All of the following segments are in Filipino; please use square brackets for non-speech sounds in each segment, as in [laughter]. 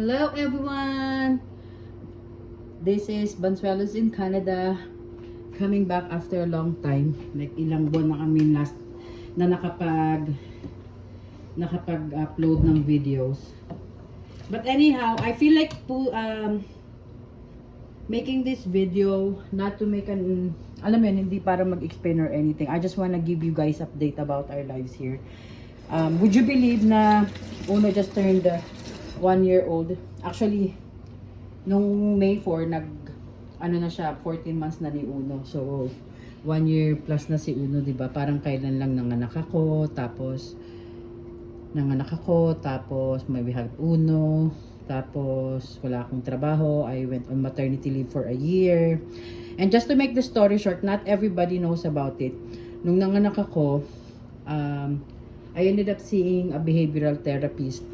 Hello everyone! This is Bansuelos in Canada. Coming back after a long time. Like ilang buwan na kami last na nakapag nakapag-upload ng videos. But anyhow, I feel like po um making this video not to make an alam yun, hindi para mag-explain or anything. I just wanna give you guys update about our lives here. Um, would you believe na Uno just turned uh, one year old? Actually, nung May 4, nag, ano na siya, 14 months na ni Uno. So, one year plus na si Uno, di ba? Parang kailan lang nanganak ako, tapos, nanganak ako, tapos may we have Uno, tapos wala akong trabaho. I went on maternity leave for a year. And just to make the story short, not everybody knows about it. Nung nanganak ako, um, I ended up seeing a behavioral therapist.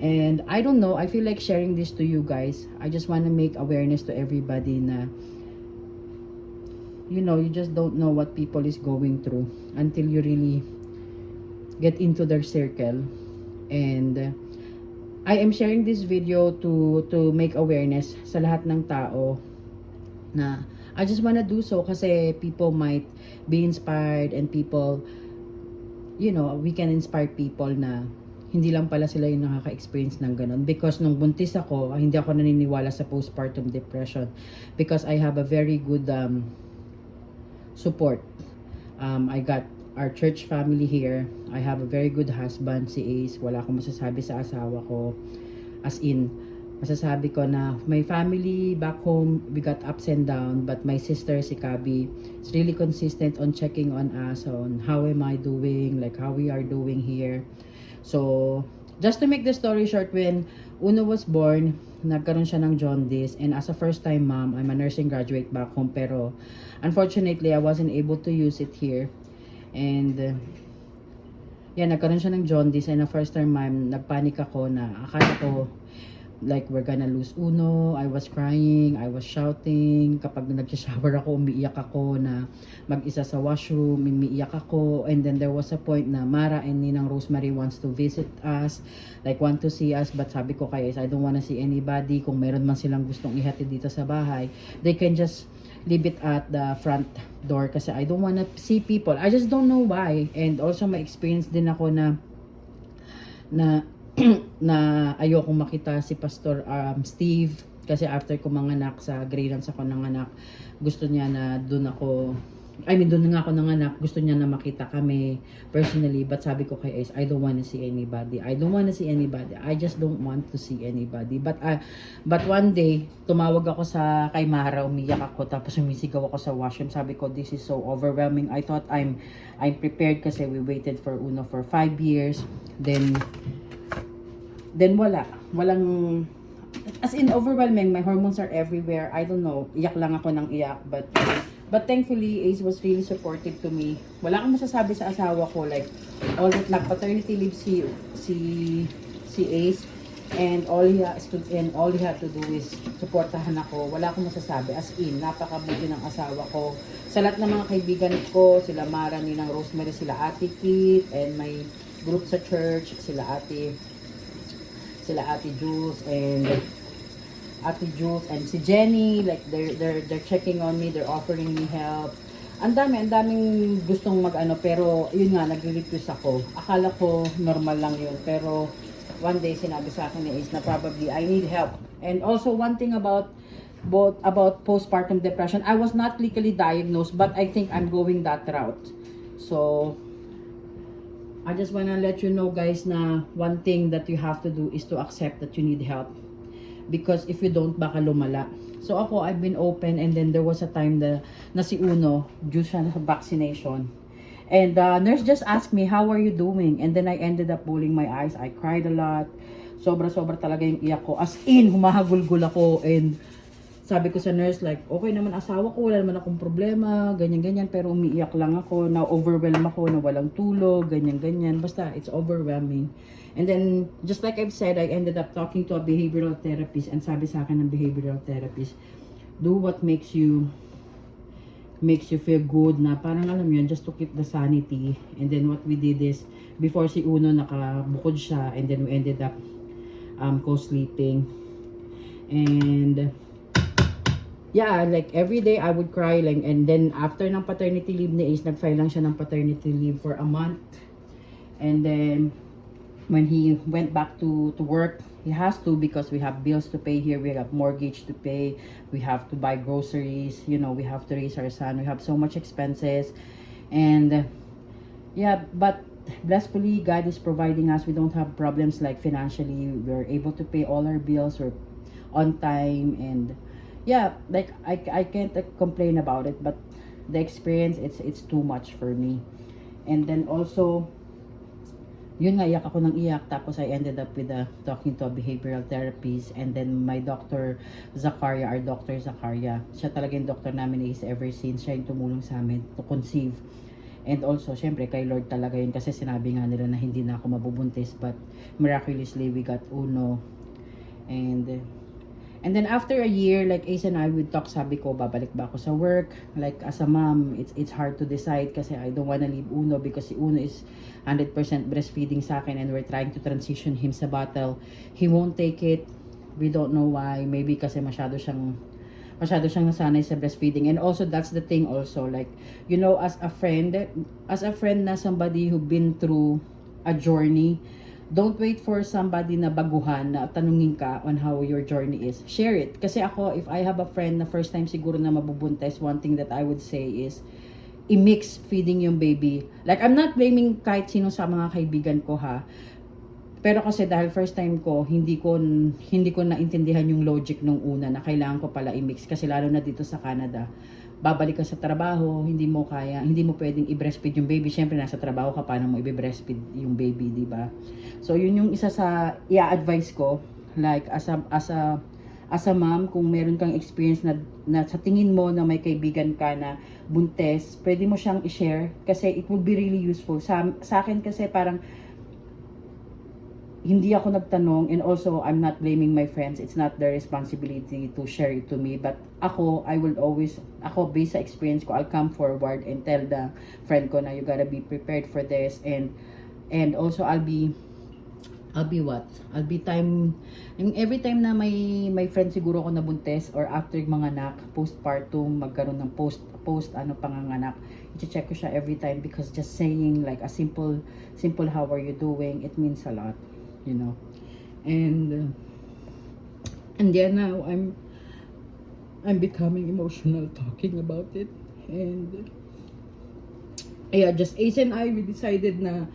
And I don't know, I feel like sharing this to you guys. I just want to make awareness to everybody na you know, you just don't know what people is going through until you really get into their circle. And I am sharing this video to to make awareness sa lahat ng tao na I just wanna do so kasi people might be inspired and people you know, we can inspire people na hindi lang pala sila yung nakaka-experience ng ganun. Because nung buntis ako, hindi ako naniniwala sa postpartum depression. Because I have a very good um, support. Um, I got our church family here. I have a very good husband, si Ace. Wala akong masasabi sa asawa ko. As in, masasabi ko na my family back home, we got ups and down. But my sister, si Kabi, is really consistent on checking on us, on how am I doing, like how we are doing here. So, just to make the story short, when Uno was born, nagkaroon siya ng jaundice. And as a first-time mom, I'm a nursing graduate back home. Pero, unfortunately, I wasn't able to use it here. And, uh, yan, nagkaroon siya ng jaundice. And a first-time mom, nagpanik ako na akala ko, like, we're gonna lose Uno. I was crying, I was shouting. Kapag nag-shower ako, umiiyak ako na mag-isa sa washroom, umiiyak ako. And then there was a point na Mara and Ninang Rosemary wants to visit us, like want to see us. But sabi ko kay I don't wanna see anybody. Kung meron man silang gustong ihatid dito sa bahay, they can just leave it at the front door kasi I don't wanna see people. I just don't know why. And also, may experience din ako na na [clears throat] na ayokong makita si Pastor um, Steve kasi after ko manganak sa Greylands ako nanganak gusto niya na doon ako I mean doon nga ako nanganak gusto niya na makita kami personally. But sabi ko kay Ace I don't want to see anybody. I don't want to see anybody. I just don't want to see anybody. But uh, but one day tumawag ako sa kay Mara umiyak ako tapos umisigaw ako sa washroom. Sabi ko this is so overwhelming. I thought I'm I'm prepared kasi we waited for Uno for 5 years. Then then wala. Walang, as in overwhelming, my hormones are everywhere. I don't know, iyak lang ako ng iyak. But, but thankfully, Ace was really supportive to me. Wala akong masasabi sa asawa ko. Like, all that nag-paternity leave si, si, si Ace. And all he has to, and all he had to do is supportahan ako. Wala akong masasabi. As in, napakabuti ng asawa ko. Sa lahat ng mga kaibigan ko, sila Mara, Ninang Rosemary, sila Ate Kit, and my group sa church, sila Ate sila Ate Jules and Ate Jules and si Jenny like they're they're they're checking on me they're offering me help. Ang dami ang daming gustong mag-ano pero yun nga nagre-request ako. Akala ko normal lang yun pero one day sinabi sa akin ni Ace na probably I need help. And also one thing about both about postpartum depression I was not clinically diagnosed but I think I'm going that route. So I just wanna let you know guys na one thing that you have to do is to accept that you need help. Because if you don't, baka lumala. So ako, I've been open and then there was a time na, na si Uno, due siya sa vaccination. And the nurse just asked me, how are you doing? And then I ended up pulling my eyes. I cried a lot. Sobra-sobra talaga yung iyak ko. As in, humahagulgul ako and sabi ko sa nurse like, okay naman asawa ko, wala naman akong problema, ganyan-ganyan, pero umiiyak lang ako, na-overwhelm ako, na walang tulog, ganyan-ganyan. Basta, it's overwhelming. And then, just like I've said, I ended up talking to a behavioral therapist and sabi sa akin ng behavioral therapist, do what makes you makes you feel good na parang alam yun, just to keep the sanity. And then what we did is, before si Uno nakabukod siya, and then we ended up um, co-sleeping. And yeah, like every day I would cry like and then after ng paternity leave ni Ace, nag-file lang siya ng paternity leave for a month. And then when he went back to to work, he has to because we have bills to pay here, we have mortgage to pay, we have to buy groceries, you know, we have to raise our son, we have so much expenses. And yeah, but blessfully God is providing us. We don't have problems like financially. We're able to pay all our bills. On time and yeah, like I, I can't complain about it. But the experience, it's it's too much for me. And then also, yun nga, iyak ako ng iyak. Tapos I ended up with a, talking to a behavioral therapist. And then my doctor, Zakaria, our doctor Zakaria, siya talaga yung doctor namin is ever since. Siya yung tumulong sa amin to conceive. And also, syempre, kay Lord talaga yun kasi sinabi nga nila na hindi na ako mabubuntis. But miraculously, we got Uno. And And then after a year, like Ace and I would talk, sabi ko, babalik ba ako sa work? Like as a mom, it's it's hard to decide kasi I don't wanna leave Uno because si Uno is 100% breastfeeding sa akin and we're trying to transition him sa bottle. He won't take it. We don't know why. Maybe kasi masyado siyang masyado siyang nasanay sa breastfeeding. And also, that's the thing also. Like, you know, as a friend, as a friend na somebody who been through a journey, don't wait for somebody na baguhan na tanungin ka on how your journey is. Share it. Kasi ako, if I have a friend na first time siguro na mabubuntes, one thing that I would say is, i-mix feeding yung baby. Like, I'm not blaming kahit sino sa mga kaibigan ko ha. Pero kasi dahil first time ko, hindi ko hindi ko naintindihan yung logic nung una na kailangan ko pala i-mix kasi lalo na dito sa Canada. Babalik ka sa trabaho, hindi mo kaya, hindi mo pwedeng i-breastfeed yung baby. Syempre nasa trabaho ka paano mo i-breastfeed yung baby, di ba? So yun yung isa sa i-advise ko like as a as a as a mom, kung meron kang experience na, na sa tingin mo na may kaibigan ka na buntes, pwede mo siyang i-share kasi it would be really useful. Sa, sa akin kasi parang hindi ako nagtanong and also I'm not blaming my friends. It's not their responsibility to share it to me. But ako, I will always, ako based sa experience ko, I'll come forward and tell the friend ko na you gotta be prepared for this and and also I'll be I'll be what? I'll be time yung every time na may may friend siguro ako nabuntes or after mga anak postpartum magkaroon ng post post ano panganganak i-check ko siya every time because just saying like a simple simple how are you doing it means a lot you know and uh, and then now I'm I'm becoming emotional talking about it and yeah just Ace and I we decided na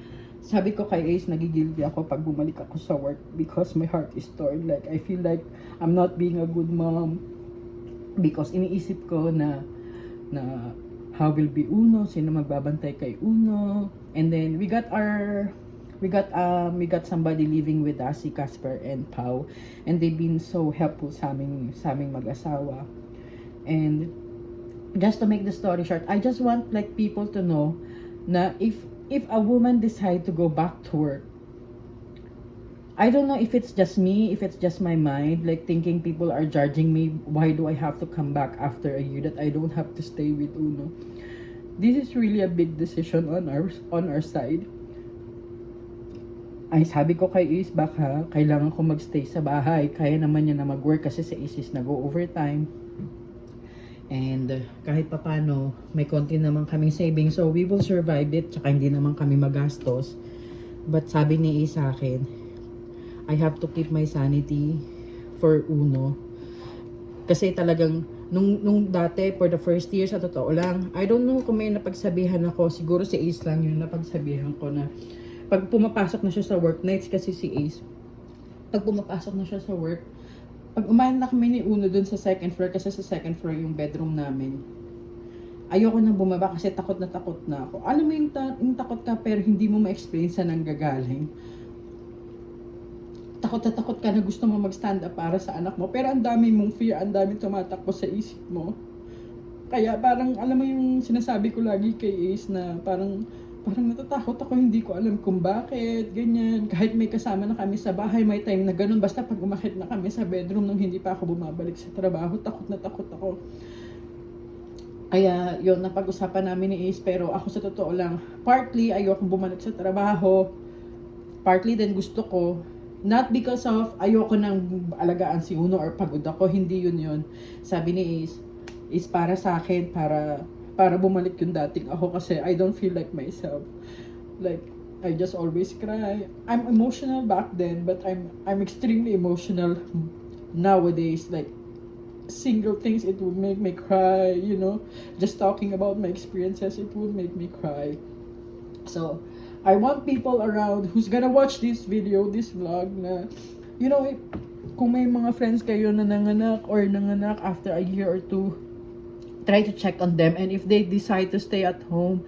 sabi ko kay Ace, nagigilty ako pag bumalik ako sa work because my heart is torn. Like, I feel like I'm not being a good mom because iniisip ko na na how will be Uno, sino magbabantay kay Uno. And then, we got our we got um we got somebody living with us si Casper and Pau and they've been so helpful sa aming sa aming mag-asawa and just to make the story short I just want like people to know na if if a woman decide to go back to work I don't know if it's just me, if it's just my mind, like thinking people are judging me. Why do I have to come back after a year that I don't have to stay with Uno? This is really a big decision on our on our side. Ay, sabi ko kay Is, baka kailangan ko magstay sa bahay. Kaya naman niya na mag-work kasi sa Isis nag-overtime. And uh, kahit papano, may konti naman kaming savings. So, we will survive it. Tsaka hindi naman kami magastos. But sabi ni Is sa akin, I have to keep my sanity for Uno. Kasi talagang, nung, nung dati, for the first year, sa totoo lang, I don't know kung may napagsabihan ako, siguro si Ace lang yun, napagsabihan ko na, pag pumapasok na siya sa work nights, kasi si Ace, pag pumapasok na siya sa work, pag umahan na kami ni Uno dun sa second floor, kasi sa second floor yung bedroom namin, ayoko nang bumaba kasi takot na takot na ako. Alam mo yung, ta- yung takot ka pero hindi mo ma-explain sa nanggagaling takot na takot ka na gusto mo mag-stand up para sa anak mo. Pero ang dami mong fear, ang dami tumatakbo sa isip mo. Kaya parang, alam mo yung sinasabi ko lagi kay Ace na parang, parang natatakot ako, hindi ko alam kung bakit, ganyan. Kahit may kasama na kami sa bahay, may time na ganun. Basta pag umakit na kami sa bedroom nung hindi pa ako bumabalik sa trabaho, takot na takot ako. Kaya yun, napag-usapan namin ni Ace. Pero ako sa totoo lang, partly ayoko bumalik sa trabaho. Partly din gusto ko Not because of ayoko nang alagaan si Uno or pagod ako, hindi yun yun. Sabi ni Ace, is para sa akin, para para bumalik yung dating ako kasi I don't feel like myself. Like, I just always cry. I'm emotional back then, but I'm I'm extremely emotional nowadays. Like, single things, it would make me cry, you know. Just talking about my experiences, it would make me cry. So, I want people around who's gonna watch this video, this vlog na, you know, if, kung may mga friends kayo na nanganak or nanganak after a year or two, try to check on them. And if they decide to stay at home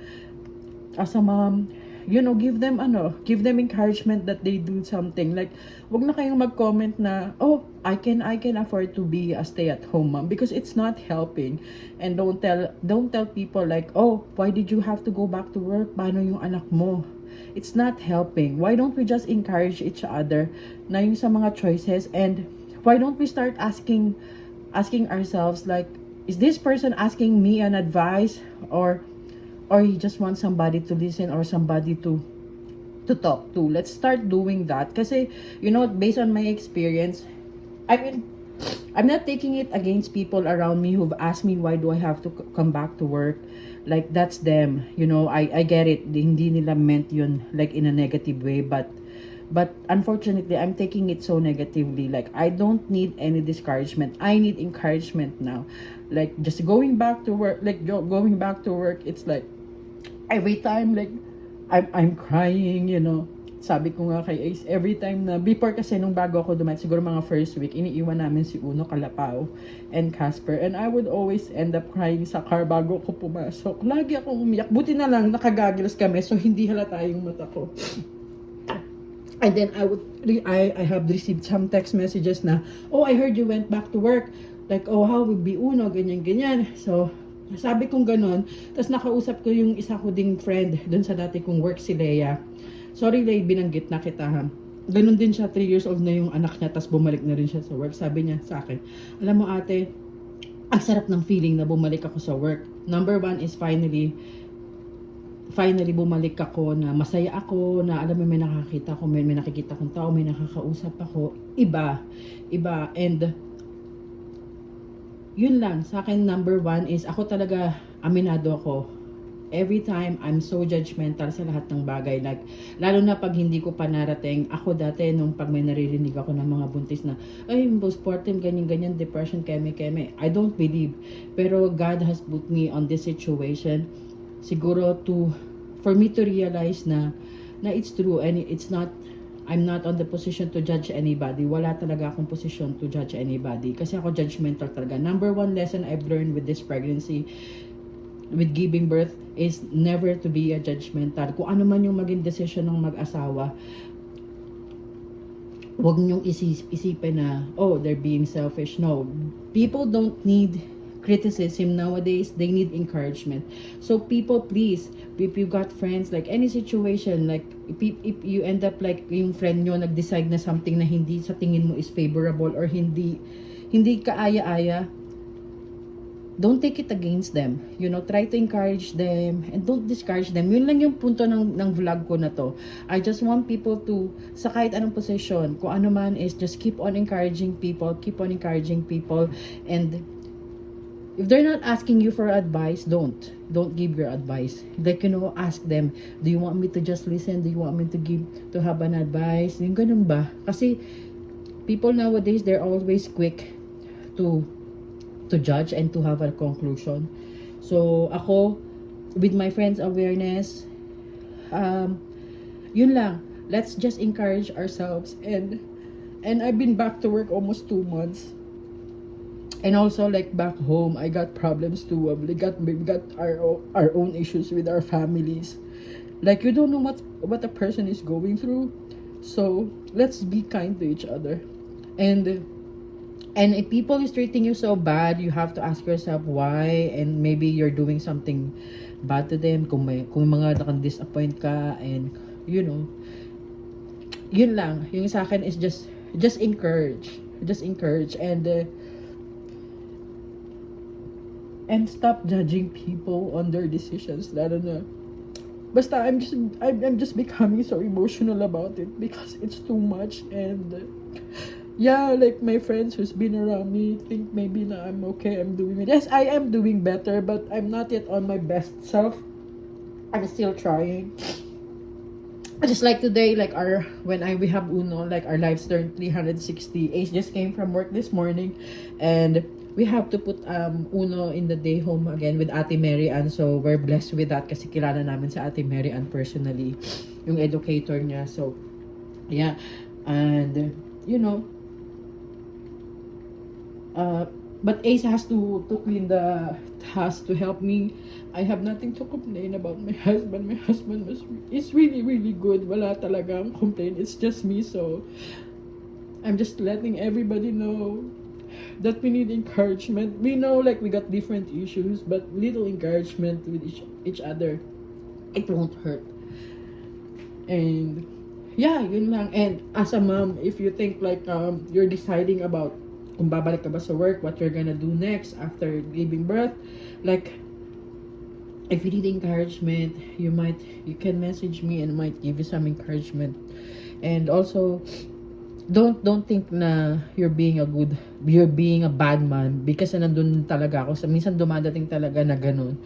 as a mom, you know, give them ano, give them encouragement that they do something. Like, wag na kayong mag-comment na, oh, I can I can afford to be a stay-at-home mom because it's not helping. And don't tell don't tell people like, oh, why did you have to go back to work? Paano yung anak mo? It's not helping. Why don't we just encourage each other na yung sa mga choices and why don't we start asking asking ourselves like, is this person asking me an advice or or he just wants somebody to listen or somebody to to talk to. Let's start doing that. Kasi, you know, based on my experience, I mean, I'm not taking it against people around me who've asked me why do I have to come back to work. Like, that's them. You know, I, I get it. Hindi nila meant yun, like, in a negative way. But, but unfortunately, I'm taking it so negatively. Like, I don't need any discouragement. I need encouragement now. Like, just going back to work, like, go- going back to work, it's like, every time, like, I'm, I'm crying, you know. Sabi ko nga kay Ace, every time na, before kasi nung bago ako dumating, siguro mga first week, iniiwan namin si Uno, Kalapao, and Casper. And I would always end up crying sa car bago ko pumasok. Lagi akong umiyak. Buti na lang, nakagagilas kami, so hindi halata yung mata ko. And then I would, I, I have received some text messages na, oh, I heard you went back to work. Like, oh, how would be Uno, ganyan, ganyan. So, sabi kong ganun. Tapos nakausap ko yung isa ko ding friend dun sa dati kong work, si Leia. Sorry, Leia, binanggit na kita ha. Ganun din siya, 3 years old na yung anak niya, tapos bumalik na rin siya sa work. Sabi niya sa akin, alam mo ate, ang sarap ng feeling na bumalik ako sa work. Number one is finally, finally bumalik ako na masaya ako, na alam mo may nakakita ko, may, may nakikita kong tao, may nakakausap ako. Iba. Iba. And yun lang, sa akin number one is ako talaga aminado ako. Every time I'm so judgmental sa lahat ng bagay like lalo na pag hindi ko pa narating ako dati nung pag may naririnig ako ng mga buntis na ay postpartum ganyan ganyan depression keme keme I don't believe pero God has put me on this situation siguro to for me to realize na na it's true and it's not I'm not on the position to judge anybody. Wala talaga akong position to judge anybody. Kasi ako judgmental talaga. Number one lesson I've learned with this pregnancy, with giving birth, is never to be a judgmental. Kung ano man yung maging decision ng mag-asawa, huwag niyong isip, isipin na, oh, they're being selfish. No. People don't need criticism nowadays. They need encouragement. So people, please, if you got friends, like any situation, like if, if you end up like yung friend nyo nag-decide na something na hindi sa tingin mo is favorable or hindi hindi kaaya-aya, don't take it against them. You know, try to encourage them and don't discourage them. Yun lang yung punto ng, ng vlog ko na to. I just want people to, sa kahit anong position, kung ano man is, just keep on encouraging people, keep on encouraging people, and if they're not asking you for advice, don't. Don't give your advice. Like, you know, ask them, do you want me to just listen? Do you want me to give, to have an advice? Yung ganun ba? Kasi, people nowadays, they're always quick to to judge and to have a conclusion. So, ako, with my friends' awareness, um, yun lang. Let's just encourage ourselves and and I've been back to work almost two months. And also, like back home, I got problems too. We got we got our our own issues with our families. Like you don't know what what a person is going through, so let's be kind to each other. And and if people is treating you so bad, you have to ask yourself why, and maybe you're doing something bad to them. Kung may kung mga nakang-disappoint ka, and you know, yun lang. Yung sa akin is just just encourage, just encourage, and. Uh, and stop judging people on their decisions. Lalo na basta I'm just I'm, I'm just becoming so emotional about it because it's too much and yeah like my friends who's been around me think maybe na I'm okay I'm doing it. Yes I am doing better but I'm not yet on my best self. I'm still trying. I just like today like our when I we have Uno like our lives turned 360 Ace just came from work this morning and we have to put um Uno in the day home again with Ate Mary Ann so we're blessed with that kasi kilala namin sa Ate Mary Ann personally [sniffs] yung educator niya so yeah and you know uh but Ace has to to clean the has to help me I have nothing to complain about my husband. My husband was is really really good. Wala talagang complaint. It's just me. So I'm just letting everybody know that we need encouragement. We know like we got different issues, but little encouragement with each each other, it won't hurt. And yeah, yun lang. And as a mom, if you think like um you're deciding about kung babalik ka ba sa work, what you're gonna do next after giving birth, like if you need encouragement, you might you can message me and might give you some encouragement. And also don't don't think na you're being a good you're being a bad man because nandun talaga ako sa minsan dumadating talaga na ganun.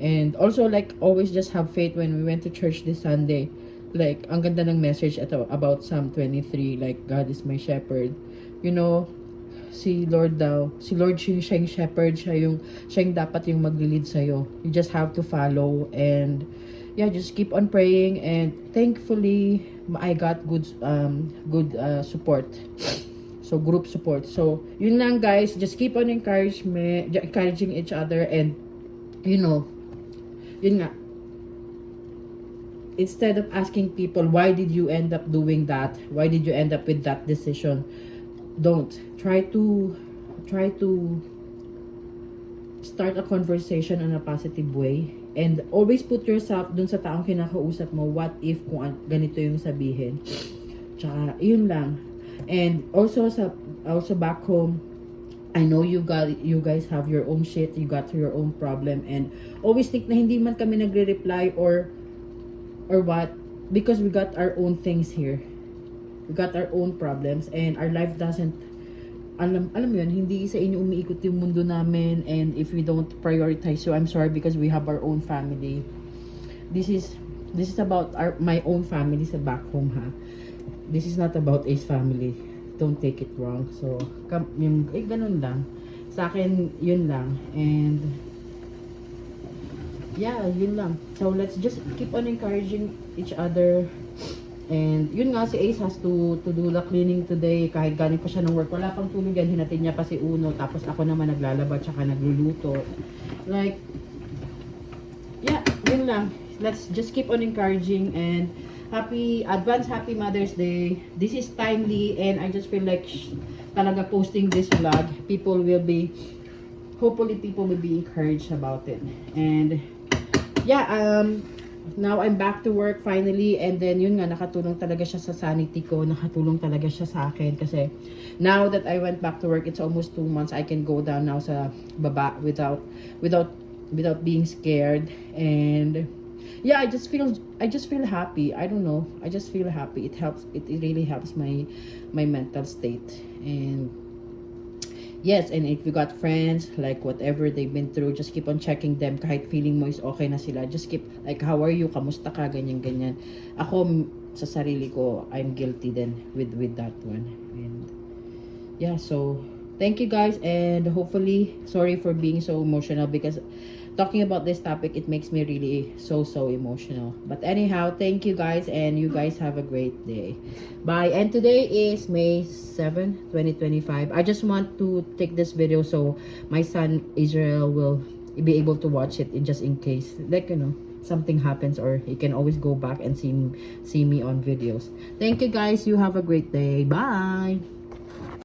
And also like always just have faith when we went to church this Sunday. Like ang ganda ng message ito about Psalm 23 like God is my shepherd. You know, si Lord daw, si Lord siya, siya yung shepherd, siya yung, siya yung dapat yung maglilid sa'yo. You just have to follow and yeah, just keep on praying and thankfully, I got good, um, good uh, support. So, group support. So, yun lang guys, just keep on encouragement, encouraging each other and, you know, yun nga, instead of asking people, why did you end up doing that? Why did you end up with that decision? don't try to try to start a conversation in a positive way. And always put yourself dun sa taong kinakausap mo what if kung an- ganito yung sabihin. [sniffs] Tsaka yun lang. And also sa also back home I know you got you guys have your own shit you got your own problem. And always think na hindi man kami nagre-reply or or what because we got our own things here. We got our own problems and our life doesn't alam alam mo yun hindi sa inyo umiikot yung mundo namin and if we don't prioritize you I'm sorry because we have our own family. This is this is about our my own family sa back home ha? This is not about Ace family. Don't take it wrong. So kam, yung eh ganun lang. Sa akin yun lang. And yeah yun lang. So let's just keep on encouraging each other And yun nga si Ace has to to do the cleaning today kahit galing pa siya ng work. Wala pang tulog yan, hinatid niya pa si Uno tapos ako naman naglalaba tsaka nagluluto. Like yeah, yun lang. Let's just keep on encouraging and happy advance happy Mother's Day. This is timely and I just feel like talaga posting this vlog, people will be hopefully people will be encouraged about it. And yeah, um now I'm back to work finally and then yun nga nakatulong talaga siya sa sanity ko nakatulong talaga siya sa akin. Kasi now that I went back to work it's almost two months I can go down now sa baba without without without being scared. And yeah I just feel I just feel happy. I don't know. I just feel happy. It helps it, it really helps my my mental state. And Yes, and if you got friends, like whatever they've been through, just keep on checking them kahit feeling mo is okay na sila. Just keep, like, how are you? Kamusta ka? Ganyan, ganyan. Ako, sa sarili ko, I'm guilty then with, with that one. And, yeah, so, thank you guys, and hopefully, sorry for being so emotional because talking about this topic, it makes me really so, so emotional. But anyhow, thank you guys, and you guys have a great day. Bye. And today is May 7, 2025. I just want to take this video so my son Israel will be able to watch it in just in case like you know something happens or he can always go back and see see me on videos. Thank you guys. You have a great day. Bye.